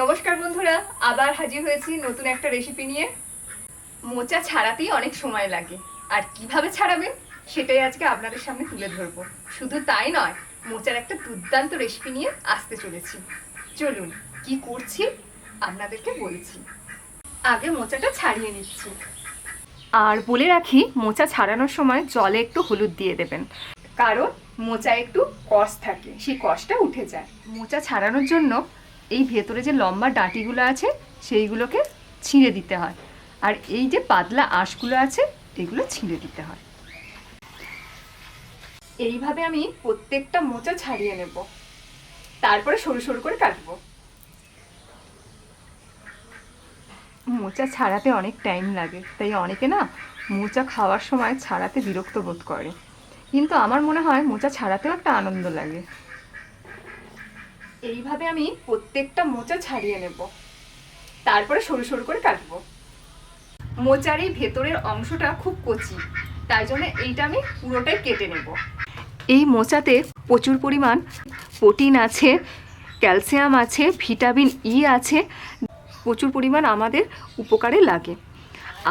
নমস্কার বন্ধুরা, আবার হাজির হয়েছি নতুন একটা রেসিপি নিয়ে। মোচা ছাড়াতেই অনেক সময় লাগে। আর কীভাবে ছাড়াবেন, সেটাই আজকে আপনাদের সামনে তুলে ধরবো। শুধু তাই নয়, মোচার একটা দুর্দান্ত রেসিপি নিয়ে আসতে চলেছি। চলুন, কি করছি, আপনাদেরকে বলছি। আগে মোচাটা ছাড়িয়ে নিচ্ছি। আর বলে রাখি, মোচা ছাড়ানোর সময় জলে একটু হলুদ দিয়ে দেবেন। কারণ মোচা একটু কষ থাকে, সেই কষটা উঠে যায়। মোচা ছাড়ানোর জন্য এই ভেতরে যে লম্বা ডাঁটিগুলো আছে, সেইগুলোকে ছিঁড়ে দিতে হয়। আর এই যে পাতলা আঁশগুলো আছে, এগুলো ছিঁড়ে দিতে হয়। এইভাবে আমি প্রত্যেকটা মোচা ছাড়িয়ে নেব। তারপরে সরু সরু করে কাটবো। মোচা ছাড়াতে অনেক টাইম লাগে, তাই অনেকে না মোচা খাওয়ার সময় ছাড়াতে বিরক্ত বোধ করে। কিন্তু আমার মনে হয় মোচা ছাড়াতেও একটা আনন্দ লাগে। এইভাবে আমি প্রত্যেকটা মোচা ছাড়িয়ে নেব। তারপরে সরু সরু করে কাটবো। মোচার এই ভেতরের অংশটা খুব কচি, তাই জন্য এইটা আমি পুরোটাই কেটে নেব। এই মোচাতে প্রচুর পরিমাণ প্রোটিন আছে, ক্যালসিয়াম আছে, ভিটামিন ই আছে, প্রচুর পরিমাণ আমাদের উপকারে লাগে।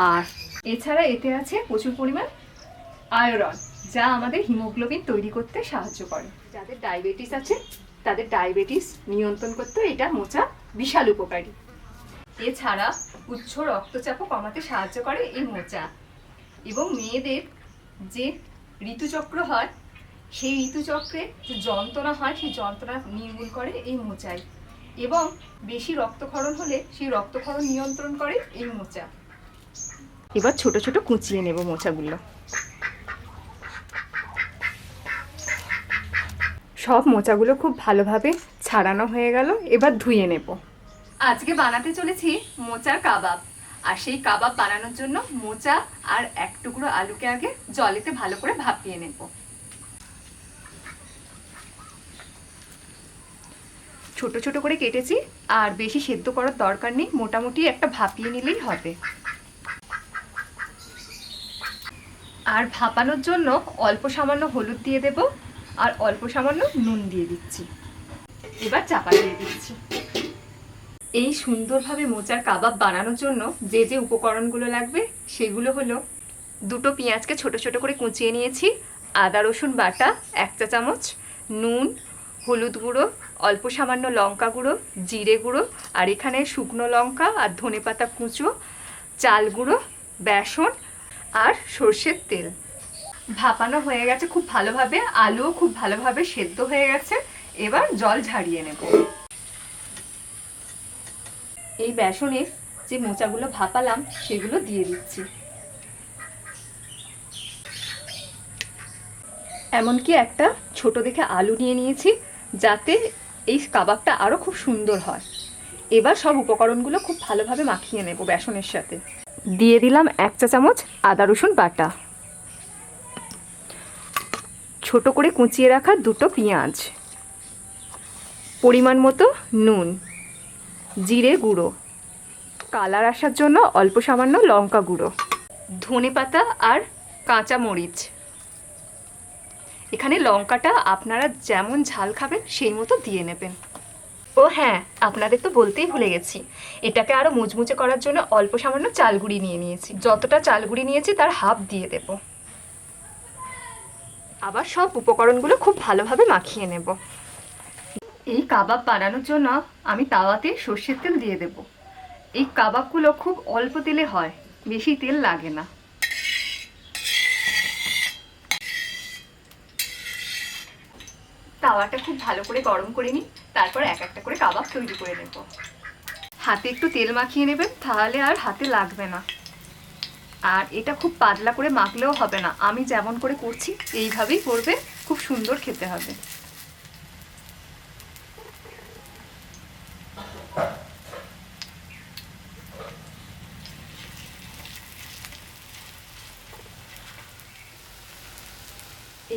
আর এছাড়া এতে আছে প্রচুর পরিমাণ আয়রন যা আমাদের হিমোগ্লোবিন তৈরি করতে সাহায্য করে। যাদের ডায়াবেটিস আছে তাদের ডায়াবেটিস নিয়ন্ত্রণ করতে এটা মোচা বিশাল উপকারী। এছাড়া উচ্চ রক্তচাপও কমাতে সাহায্য করে এই মোচা। এবং মেয়েদের যে ঋতুচক্র হয়, সেই ঋতুচক্রে যে যন্ত্রণা হয়, সেই যন্ত্রণা নির্মূল করে এই মোচাই। এবং বেশি রক্তক্ষরণ হলে সেই রক্তক্ষরণ নিয়ন্ত্রণ করে এই মোচা। এবার ছোট ছোট কুচিয়ে নেব মোচাগুলো। সব মোচাগুলো খুব ভালোভাবে ছাড়ানো হয়ে গেল, এবার ধুয়ে নেব। আজকে বানাতে চলেছি মোচার কাবাব। আর সেই কাবাব বানানোর জন্য মোচা আর এক টুকরো আলুকে আগে জলেতে ভালো করে ভাপিয়ে নেব। ছোট ছোট করে কেটেছি, আর বেশি সেদ্ধ করার দরকার নেই, মোটামুটি একটা ভাপিয়ে নিলেই হবে। আর ভাপানোর জন্য অল্প সামান্য হলুদ দিয়ে দেব আর অল্প সামান্য নুন দিয়ে দিচ্ছি। এবার চাপা দিয়ে দিচ্ছি। এই সুন্দরভাবে মোচার কাবাব বানানোর জন্য যে যে উপকরণগুলো লাগবে, সেগুলো হলো দুটো পেঁয়াজকে ছোট ছোট করে কুচিয়ে নিয়েছি, আদা, রসুন বাটা, এক চা চামচ, নুন, হলুদ গুঁড়ো, অল্প সামান্য লঙ্কা গুঁড়ো, জিরে গুঁড়ো, আর এখানে শুকনো লঙ্কা আর ধনেপাতা কুচো, চাল গুঁড়ো, বেসন আর সর্ষের তেল। ভাপানো হয়ে গেছে খুব ভালোভাবে, আলুও খুব ভালোভাবে সেদ্ধ হয়ে গেছে। এবার জল ঝাড়িয়ে নেব। এই বেসনের যে মোচাগুলো ভাপালাম, সেগুলো দিয়ে দিচ্ছি। এমনকি একটা ছোট দেখে আলু নিয়ে নিয়েছি, যাতে এই কাবাবটা আরও খুব সুন্দর হয়। এবার সব উপকরণগুলো খুব ভালোভাবে মাখিয়ে নেব বেসনের সাথে। দিয়ে দিলাম এক চা চামচ আদা রসুন বাটা। ছোট করে কুচিয়ে রাখা দুটো পেঁয়াজ। পরিমাণ মতো নুন, জিরে গুঁড়ো। কালার আসার জন্য অল্প সামান্য লঙ্কা গুঁড়ো, ধনে পাতা আর কাঁচা মরিচ। এখানে লঙ্কাটা আপনারা যেমন ঝাল খাবেন, সেই মতো দিয়ে নেবেন। ও হ্যাঁ আপনাদের তো বলতেই ভুলে গেছি। এটাকে আরও মুচমুচে করার জন্য অল্প সামান্য চালগুড়ি নিয়ে নিয়েছি। যতটা চালগুড়ি নিয়েছি, তার হাফ দিয়ে দেব। আবার সব উপকরণগুলো খুব ভালোভাবে মাখিয়ে নেব। এই কাবাব বানানোর জন্য আমি তাওয়াতে সর্ষের তেল দিয়ে দেব। এই কাবাবগুলো খুব অল্প তেলে হয়, বেশি তেল লাগে না। তাওয়াটা খুব ভালো করে গরম করে নিই, তারপর এক একটা করে কাবাব তৈরি করে নেব। হাতে একটু তেল মাখিয়ে নেবেন, তাহলে আর হাতে লাগবে না। আর এটা খুব পাতলা করে মাখলেও হবে না। আমি যেমন করে করছি, এইভাবেই করবে, খুব সুন্দর খেতে হবে।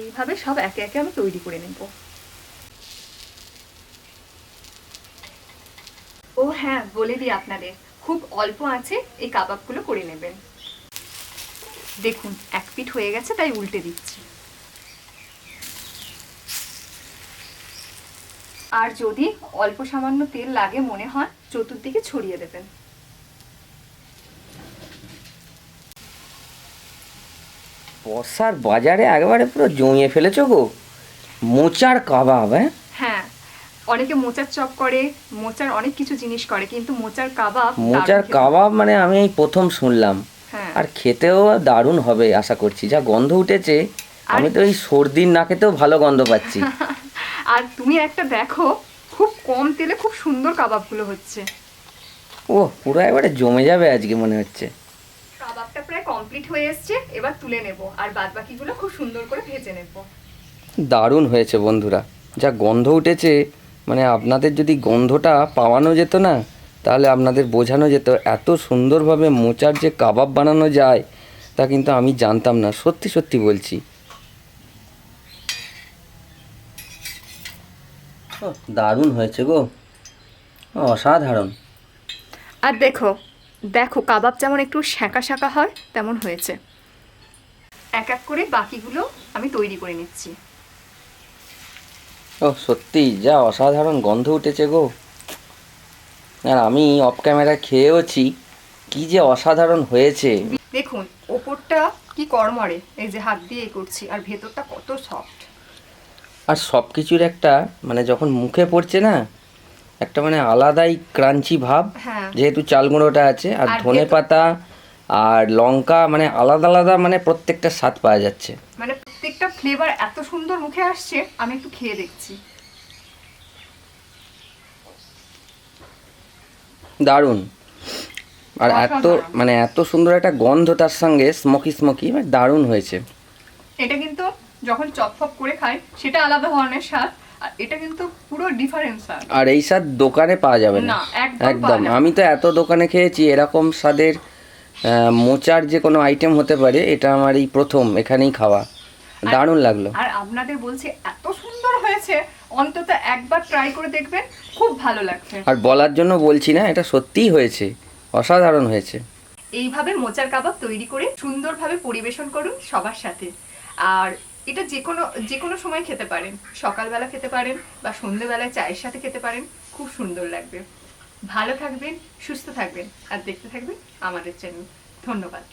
এইভাবে সব একে একে আমি তৈরি করে নেব। ও হ্যাঁ বলে দিই আপনাদের, খুব অল্প আছে এই কাবাবগুলো করে নেবেন। দেখুন এক পিঠ হয়ে গেছে তাই উল্টে দিচ্ছি। আর যদি অল্প সামান্য তেল লাগে মনে হয় চতুর্দিকে ছড়িয়ে দেবেন। বর্ষার বাজারে একেবারে পুরো জমিয়ে ফেলেছো গো। মোচার কাবাব হ্যাঁ? হ্যাঁ অনেকে মোচার চপ করে মোচার অনেক কিছু জিনিস করে কিন্তু মোচার কাবাব মোচার কাবাব মানে আমি এই প্রথম শুনলাম। আর খেতেও দারুণ হবে আশা করছি। যা গন্ধ উঠেছে আমি তো এই সর্দির নাকেতেও ভালো গন্ধ পাচ্ছি। আর তুমি একটা দেখো খুব কম তেলে খুব সুন্দর কাবাবগুলো হচ্ছে। ও পুরো এবারে জমে যাবে আজকে মনে হচ্ছে। কাবাবটা প্রায় কমপ্লিট হয়ে এসছে এবার তুলে নেব আর বাদ বাকিগুলো খুব সুন্দর করে ভেজে নেব। দারুণ হয়েছে বন্ধুরা। যা গন্ধ উঠেছে মানে আপনাদের যদি গন্ধটা পাওয়ানো যেত না তাহলে আপনাদের বোঝানো যেত এত সুন্দরভাবে মোচার যে কাবাব বানানো যায় তা কিন্তু আমি জানতাম না সত্যি সত্যি বলছি। ও, দারুণ হয়েছে গো। অসাধারণ। আর দেখো দেখো কাবাব যেমন একটু শাঁকা শাঁকা হয় তেমন হয়েছে। এক এক করে বাকিগুলো আমি তৈরি করে নিচ্ছি। ও সত্যি যা অসাধারণ গন্ধ উঠেছে গো। আর আমি অফ ক্যামেরা খেয়েওছি কি যে অসাধারণ হয়েছে। দেখুন ওপরটা কি কড়মড়ে এই যে হাত দিয়ে করছি আর ভেতরটা কত সফট আর সব কিছুর একটা মানে যখন মুখে পড়ছে না একটা মানে আলাদাই ক্রাঞ্চি ভাব হ্যাঁ। যেহেতু চাল গুঁড়োটা আছে আর আর ধনে পাতা আর লঙ্কা মানে আলাদা আলাদা মানে প্রত্যেকটা স্বাদ পাওয়া যাচ্ছে। মানে প্রত্যেকটা ফ্লেভার এত সুন্দর মুখে আসছে আমি একটু খেয়ে দেখছি। দারুণ। আর এত মানে এত সুন্দর একটা গন্ধ তার সঙ্গে স্মোকি স্মোকি মানে দারুণ হয়েছে। এটা কিন্তু যখন চপ ফপ করে খাই সেটা আলাদা ধরনের স্বাদ আর এটা কিন্তু পুরো ডিফারেন্ট স্বাদ। আর এই স্বাদ দোকানে পাওয়া যাবে না। একদম। আমি তো এত দোকানে খেয়েছি এরকম স্বাদের মোচার যে কোনো আইটেম হতে পারে এটা আমার এই প্রথম এখানেই খাওয়া। দারুণ লাগল। আর আপনাদের বলছি এত সুন্দর হয়েছে অন্তত একবার ট্রাই করে দেখবেন খুব ভালো লাগছে আর বলার জন্য বলছি না এটা সত্যিই হয়েছে অসাধারণ হয়েছে। এইভাবে মোচার কাবাব তৈরি করে সুন্দরভাবে পরিবেশন করুন সবার সাথে। আর এটা যে কোনো যে কোনো সময় খেতে পারেন। সকালবেলা খেতে পারেন বা সন্ধ্যেবেলায় চায়ের সাথে খেতে পারেন খুব সুন্দর লাগবে। ভালো থাকবেন সুস্থ থাকবেন আর দেখতে থাকবেন আমাদের চ্যানেল ধন্যবাদ।